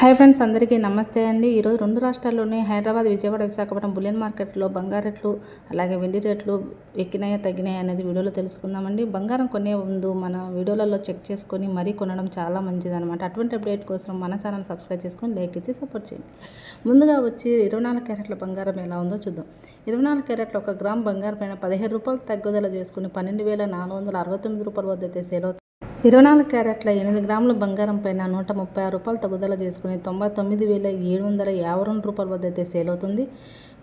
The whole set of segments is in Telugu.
హాయ్ ఫ్రెండ్స్ అందరికీ నమస్తే అండి. ఈరోజు రెండు రాష్ట్రాల్లోని హైదరాబాద్ విజయవాడ విశాఖపట్నం బులియన్ మార్కెట్లో బంగారు రేట్లు అలాగే వెండి రేట్లు ఎక్కినాయా తగ్గినాయా అనేది వీడియోలో తెలుసుకుందామండి. బంగారం కొనే ముందు మన వీడియోలలో చెక్ చేసుకొని మరీ కొనడం చాలా మంచిదనమాట అటువంటి అప్డేట్ కోసం మన ఛానల్ సబ్స్క్రైబ్ చేసుకొని లైక్ ఇచ్చి సపోర్ట్ చేయండి. ముందుగా వచ్చి ఇరవై నాలుగు క్యారెట్ల బంగారం ఎలా ఉందో చూద్దాం. ఇరవై నాలుగు క్యారెట్ల ఒక గ్రామ్ బంగారం పైన పదిహేడు రూపాయలు తగ్గుదల చేసుకుని పన్నెండు వేల నాలుగు వందల అరవై తొమ్మిది రూపాయల వద్ద అయితే సేల్ అవుతుంది. ఇరవై నాలుగు క్యారెట్ల ఎనిమిది గ్రాముల బంగారం పైన నూట ముప్పై ఆరు రూపాయలు తగుదల చేసుకుని తొంభై తొమ్మిది వేల ఏడు వందల యాభై రెండు రూపాయల వద్ద అయితే సేల్ అవుతుంది.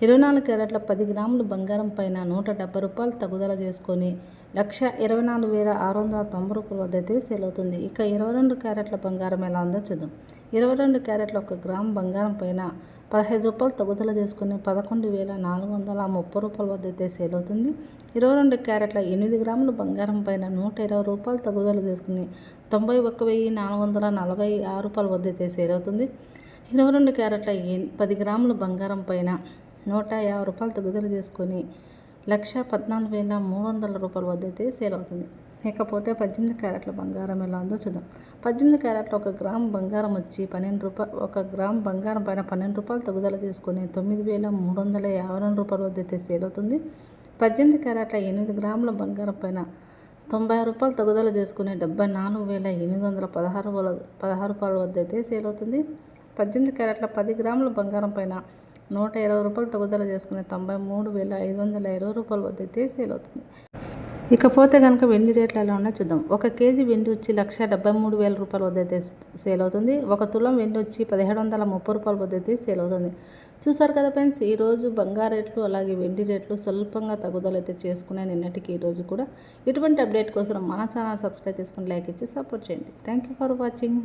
ఇరవై నాలుగు క్యారెట్ల పది గ్రాముల బంగారం పైన నూట డెబ్బై రూపాయలు తగుదల చేసుకొని లక్ష ఇరవై నాలుగు వేల ఆరు వందల తొంభై రూపాయల వద్ద అయితే సేల్ అవుతుంది. ఇక ఇరవై రెండు క్యారెట్ల బంగారం ఎలా ఉందో చూద్దాం. ఇరవై రెండు క్యారెట్ల ఒక గ్రామ్ బంగారం పైన పదహైదు రూపాయలు తగ్గుదల చేసుకుని పదకొండు వేల నాలుగు వందల ముప్పై రూపాయల వద్ద అయితే సేల్ అవుతుంది. ఇరవై రెండు క్యారెట్ల ఎనిమిది గ్రాముల బంగారం పైన నూట ఇరవై రూపాయలు తగ్గుదల చేసుకుని తొంభై ఒక్క వెయ్యి నాలుగు వందల నలభై ఆరు రూపాయల వద్ద అయితే సేల్ అవుతుంది. ఇరవై రెండు క్యారెట్ల పది గ్రాముల బంగారం పైన నూట యాభై రూపాయలు తగ్గుదల చేసుకొని లక్ష పద్నాలుగు వేల మూడు వందల రూపాయల వద్ద అయితే సేల్ అవుతుంది. ఇకపోతే పద్దెనిమిది క్యారెట్ల బంగారం ఎలా ఉందో చూద్దాం. పద్దెనిమిది క్యారెట్ల ఒక గ్రామ్ బంగారం వచ్చి పన్నెండు రూపాయలు ఒక గ్రామ్ బంగారం పైన పన్నెండు రూపాయలు తగుదల చేసుకుని తొమ్మిది వేల మూడు వందల యాభై రెండు రూపాయల వద్ద అయితే సేల్ అవుతుంది. పద్దెనిమిది క్యారెట్ల ఎనిమిది గ్రాముల బంగారం పైన తొంభై ఆరు రూపాయలు తగుదల చేసుకుని డెబ్బై నాలుగు వేల ఎనిమిది వందల పదహారు పదహారు రూపాయల వద్ద అయితే సేల్ అవుతుంది. పద్దెనిమిది క్యారెట్ల పది గ్రాముల బంగారం పైన నూట ఇరవై రూపాయలు తగుదల చేసుకుని తొంభై మూడు వేల ఐదు వందల ఇరవై రూపాయల వద్ద అయితే సేల్ అవుతుంది. ఇకపోతే కనుక వెండి రేట్లు ఎలా ఉన్నా చూద్దాం. ఒక కేజీ వెండి వచ్చి లక్ష డెబ్బై మూడు వేల రూపాయల వద్ద అయితే సేల్ అవుతుంది. ఒక తులం వెండి వచ్చి పదిహేడు వందల ముప్పై రూపాయల వద్ద అయితే సేల్ అవుతుంది. చూసారు కదా ఫ్రెండ్స్ ఈరోజు బంగారు రేట్లు అలాగే వెండి రేట్లు స్వల్పంగా తగ్గుదల అయితే చేసుకునే నిన్నటికి ఈరోజు కూడా. ఇటువంటి అప్డేట్ కోసం మన ఛానల్ సబ్స్క్రైబ్ చేసుకుని లైక్ ఇచ్చి సపోర్ట్ చేయండి. Thank you for watching.